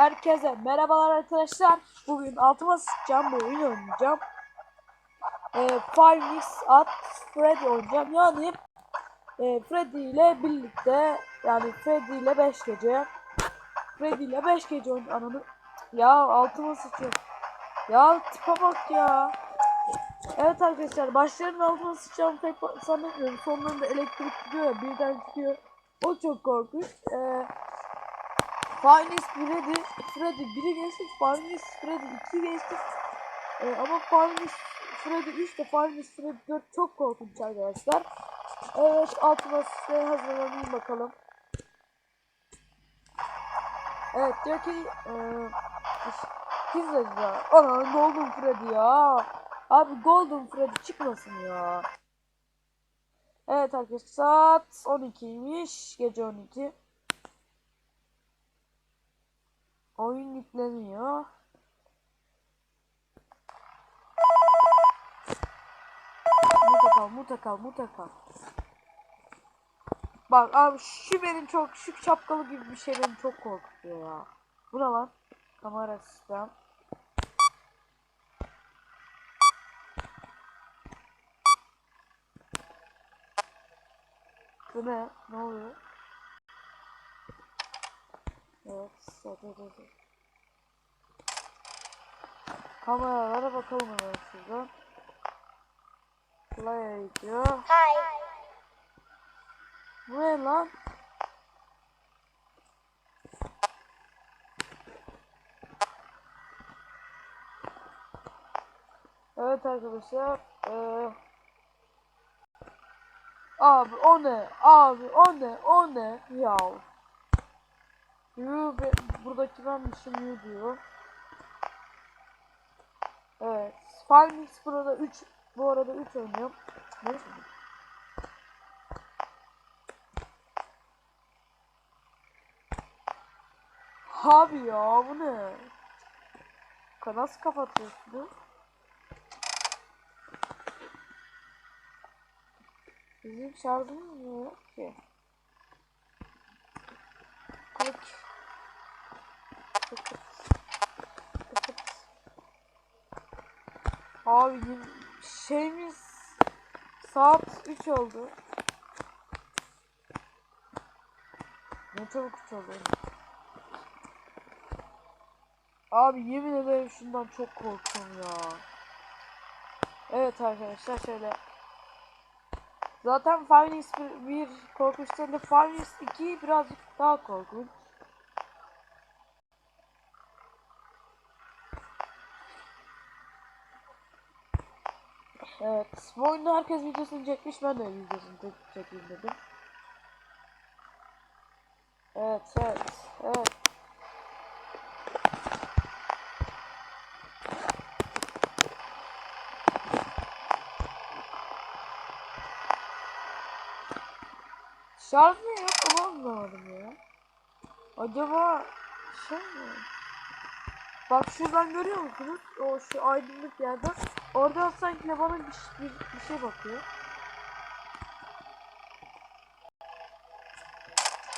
Herkese merhabalar arkadaşlar. Bugün altıma sıçacağım bir oyun oynayacağım. Ee, Five Nights at Freddy oynayacağım. Yani e, Freddy ile birlikte yani Freddy ile 5 gece Freddy ile 5 gece oyun ananı ya altıma sıçıyor. Ya tipe bak ya. Evet arkadaşlar başların altına sıçacağım pek sanmıyorum. Sonlarında elektrik gidiyor ya birden çıkıyor. O çok korkunç. Ee, Finest Freddy, Freddy 1'i geçtik, Finest Freddy 2 geçtik. Ee, ama Finest Freddy 3 de Finest Freddy 4 çok korkunç arkadaşlar. Evet altıma size hazırlanayım bakalım. Evet diyor ki eee Gizledi ya. Golden Freddy ya. Abi Golden Freddy çıkmasın ya. Evet arkadaşlar saat 12'ymiş. Gece 12. Oyun yükleniyor. Mutlaka mutlaka mutlaka. Bak abi şu benim çok şu şapkalı gibi bir şey beni çok korkutuyor ya. Bu ne lan? Kamera sistem. Bu ne? Ne oluyor? Evet, sadece. Kameralara bakalım hemen şuradan. Play diyor. Hi. Bu ne lan? Evet arkadaşlar. Ee, abi o ne? Abi o ne? O ne? Ya. Yu be, buradaki benmişim yu diyor. Evet. Finix burada 3 bu arada 3 oynuyorum. Neyse. Abi ya bu ne? Nasıl kapatıyorsun? Bizim şarjımız mı yok ki? Klik. Abi şeyimiz saat 3 oldu. Ne çabuk 3 oldu. Abi yemin ederim şundan çok korkuyorum ya. Evet arkadaşlar şöyle. Zaten Finance 1 korkunç değil de Finance 2 birazcık daha korkunç. Evet. Bu oyunda herkes videosunu çekmiş. Ben de videosunu çekeyim dedim. Evet, evet, evet. Şarj mı yok ama anlamadım ya. Acaba şey mi? Bak şuradan görüyor musunuz? O şu aydınlık yerden. Oradan sanki bana bir, bir, bir şey bakıyor.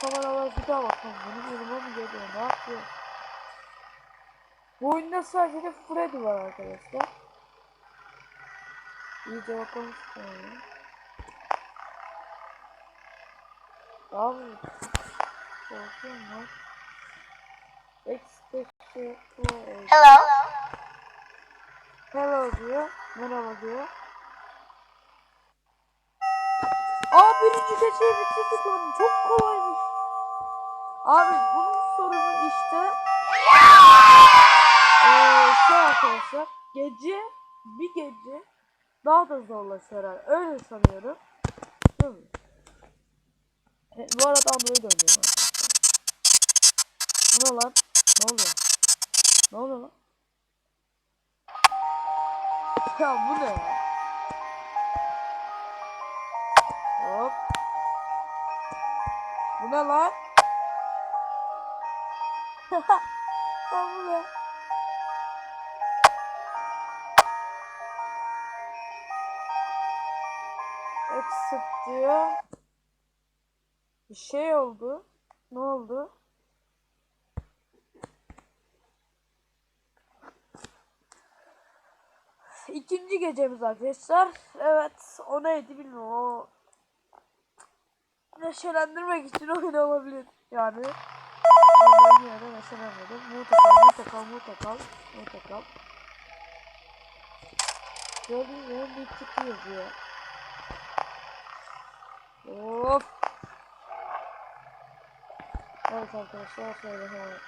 Kameralar bir daha bakalım. Benim yanıma mı geliyor? Ne yapıyor? Bu oyunda sadece Freddy var arkadaşlar. İyice bakalım. şöyle. Abi. Korkuyorum lan. Hello. Hello diyor. Merhaba diyor. Aa birinci geceyi bitirdik lan. Çok kolaymış. Abi bunun sorunu işte eee şey arkadaşlar gece bir gece daha da zorlaşıyor herhalde. Öyle sanıyorum. Değil mi? E, bu arada Android oynuyorum ne lan? Ne oluyor? Ne oluyor lan? Ya bu ne ya? Hop. Bu ne lan? Lan bu ne? Exit diyor. Bir şey oldu. Ne oldu? İkinci gecemiz arkadaşlar. Evet o neydi bilmiyorum o neşelendirmek için oyun yani. Ben yine de neşelenmedim. Mutakal, mutakal, mutakal, mutakal. Gördüğünüz gibi bir tık yazıyor. Hop. Evet arkadaşlar şöyle hemen.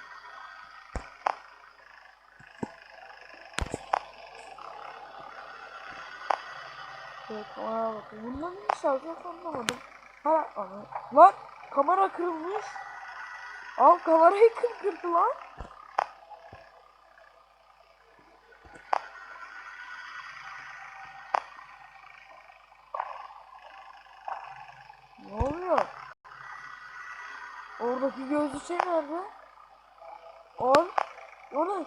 Evet kamera bakın. Bundan ne şarkı anlamadım. Ha ama. Lan kamera kırılmış. Al kamerayı kır kırdı lan. Ne oluyor? Oradaki gözlü şey nerede? Al. O ne?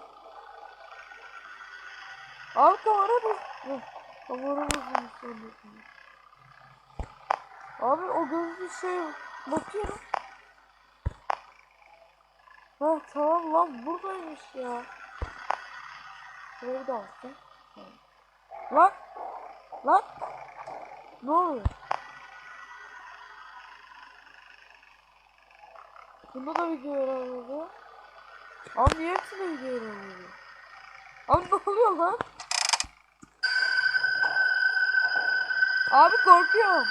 Al kamera bu. Bozulmuş sanıyorsun. Abi o gözlü şey bakıyorum. Ha tamam lan buradaymış ya. Daha açsın. Lan. Lan. Ne oluyor? Bunda da video yaramıyordu. Abi niye hepsinde video yaramıyordu? Abi ne oluyor lan? Abi korkuyorum.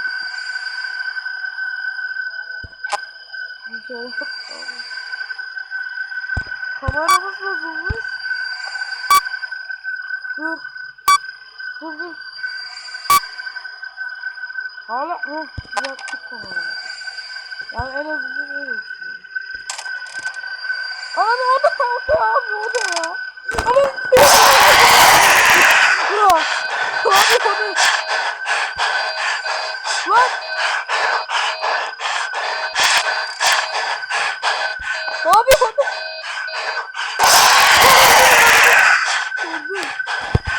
Abi. Kameramız bozulmuş. Dur. Dur dur. Hala heh, yaptık kamerayı. Yani en azından öyle düşünüyorum. Abi o da o da abi o da ya. Ama ya. Abi o. Lan. Abi o da.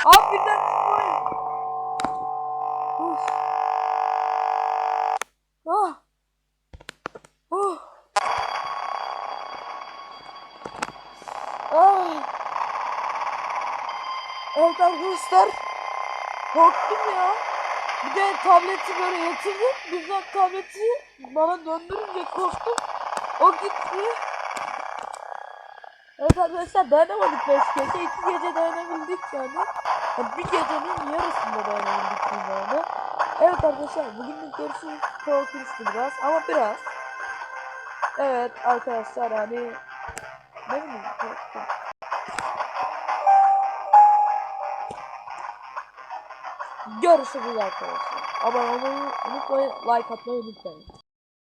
Abi birden. Of. Ah. Oh. Ah. Evet arkadaşlar. Korktum ya. Bir de tableti böyle yatırdım. Birden tableti bana döndürünce korktum. O gitti. Evet arkadaşlar dayanamadık 5 gece. 2 gece dayanabildik yani. yani. Bir gecenin yarısında dayanabildik yani. Evet arkadaşlar bugünlük görüşürüz. Korkunçtu biraz ama biraz. Evet arkadaşlar hani ne bileyim korktum. Görüşürüz arkadaşlar. Abone olmayı unutmayın, like atmayı unutmayın.